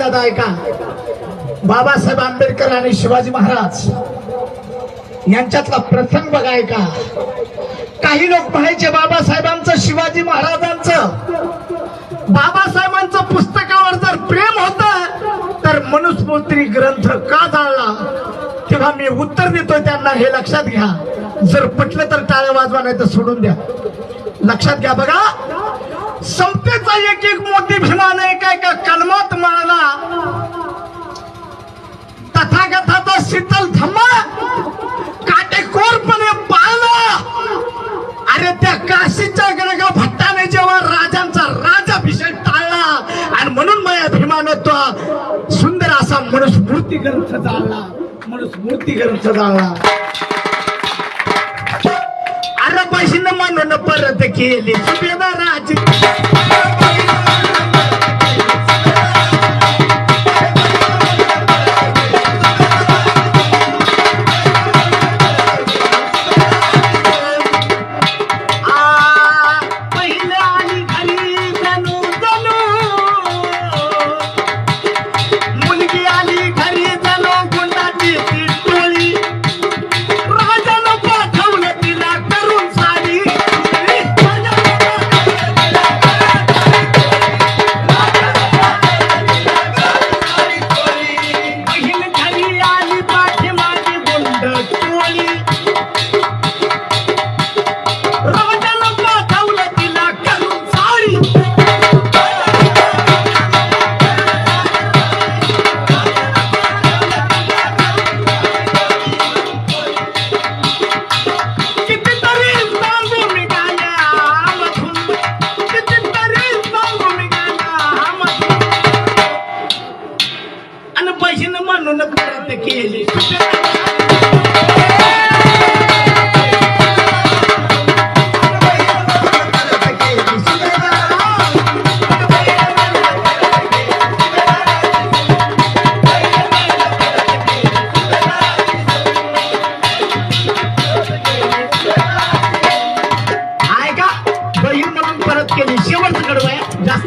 दादा ऐका बाबासाहेब आंबेडकर आणि शिवाजी महाराज यांच्यातला प्रसंग बघा ऐका. काही लोक म्हणायचे बाबासाहेबांचं शिवाजी महाराजांचं. बाबासाहेबांचं पुस्तकावर जर प्रेम होत तर मनुस्मृती ग्रंथ का जाळला? तेव्हा मी उत्तर देतोय त्यांना हे लक्षात घ्या. जर पटलं तर टाळ्या वाजवा नाही तर सोडून द्या. लक्षात घ्या बघा. संपतेचा एक एक मोठी भीमाने काय का कलमात मारला शीतल धम्मा? काटेकोरपणे पाळला. अरे त्या काशीच्या गणगा भट्टाने जेव्हा राजांचा राजाभिषेक टाळला आणि म्हणून माझ्या भीमानं तो सुंदर असा मनुस्मृती ग्रंथ जाळला मूर्ती ग्रंथ जाळला अरे पैशानं मानून परत केली सुभेदाराची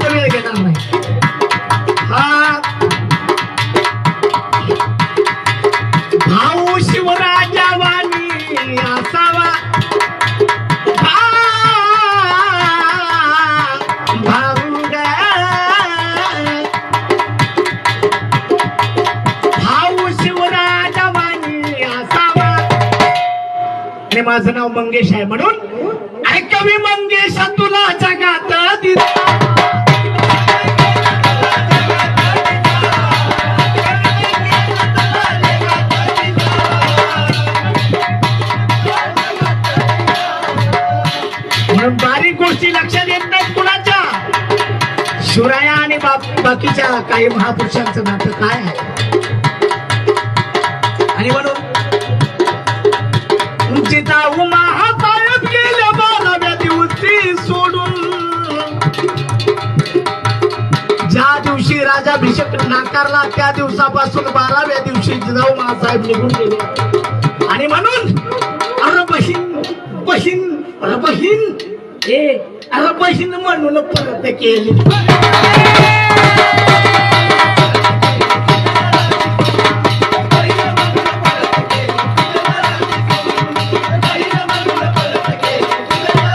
जास्त वेळ घेणार नाही. हा. भाऊ शिवराजा वाणी असावा. भाऊ शिवराजा वाणी असावा. आणि माझं नाव मंगेश आहे म्हणून. ऐकवी मंगेश तुला जगात दिला. शिवराया आणि बाप बाकीच्या काही महापुरुषांचं नातं काय आहे? आणि म्हणून जिजाऊ महासाहेब गेल्या बाराव्या दिवशी सोडून. ज्या दिवशी राजाभिषेक नाकारला त्या दिवसापासून बाराव्या दिवशी जिजाऊ महासाहेब निघून गेले. आणि म्हणून अरे बहीण बहीण अरे बहीण ए अरे पैसे म्हणून परत केली.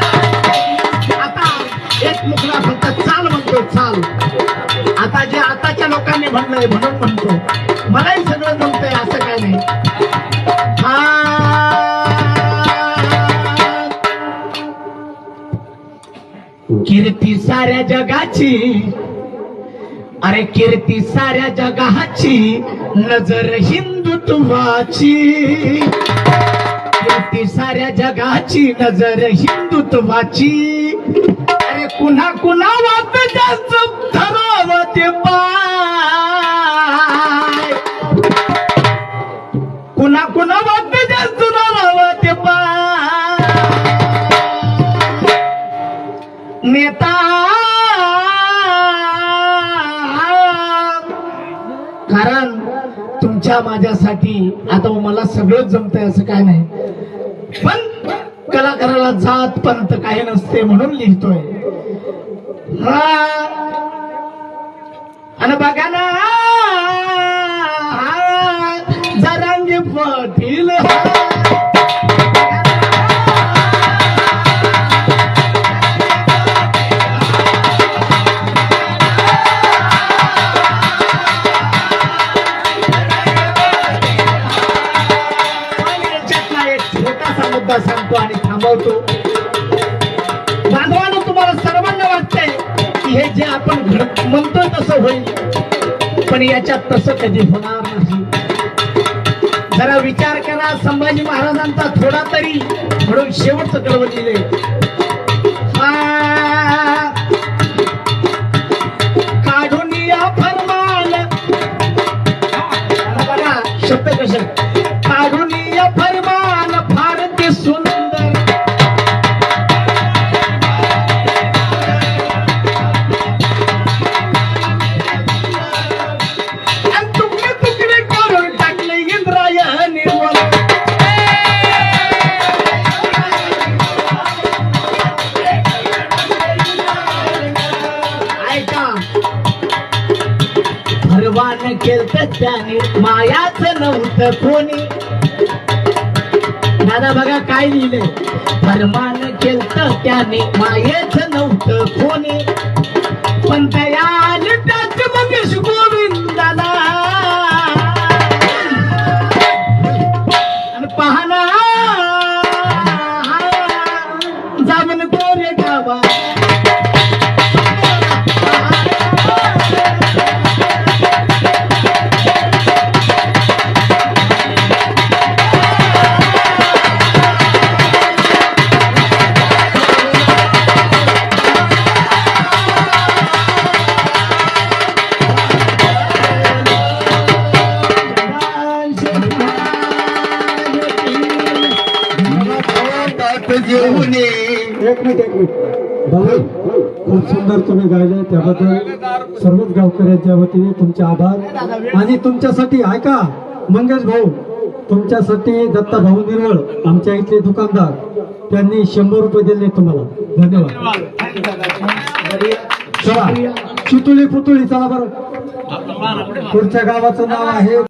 आता एक चाल म्हणतो चाल. आता जे आताच्या लोकांनी म्हणलंय म्हणून म्हणतो. मलाही सगळं जमतंय असं साऱ्या जगाची. अरे कीर्ती साऱ्या जगाची नजर हिंदुत्वाची. कीर्ती साऱ्या जगाची नजर हिंदुत्वाची. अरे कुणा कुणा वाट जास्त ठराव ते पाय तुमच्या माझ्यासाठी. आता मला सगळंच जमतंय असं काय नाही. पण कलाकाराला जात पंत काही नसते म्हणून लिहितोय. जे आपण म्हणतो तसं होईल. पण याच्यात तसं कधी होणार नाही. जरा विचार करा संभाजी महाराजांचा थोडा तरी म्हणून शेवटचं कळवलेलं आहे केलत त्याने मायाच नव्हतं कोणी. दादा बघा काय लिहिले भरमान केलत त्याने मायेच नव्हतं कोणी. पण दयाल त्याच मग शिकवून एक मिनिट एक मिनिट. भाऊ खूप सुंदर तुम्ही गायले त्याबद्दल. सर्वच गावकऱ्यांच्या वतीने तुमचे आभार. आणि तुमच्यासाठी ऐका मंगेश भाऊ तुमच्यासाठी दत्ता भाऊ निर्मळ आमच्या इथले दुकानदार त्यांनी शंभर रुपये दिले तुम्हाला. धन्यवाद. चला चितुली पुतुळी चला बरं. पुढच्या गावाचं नाव आहे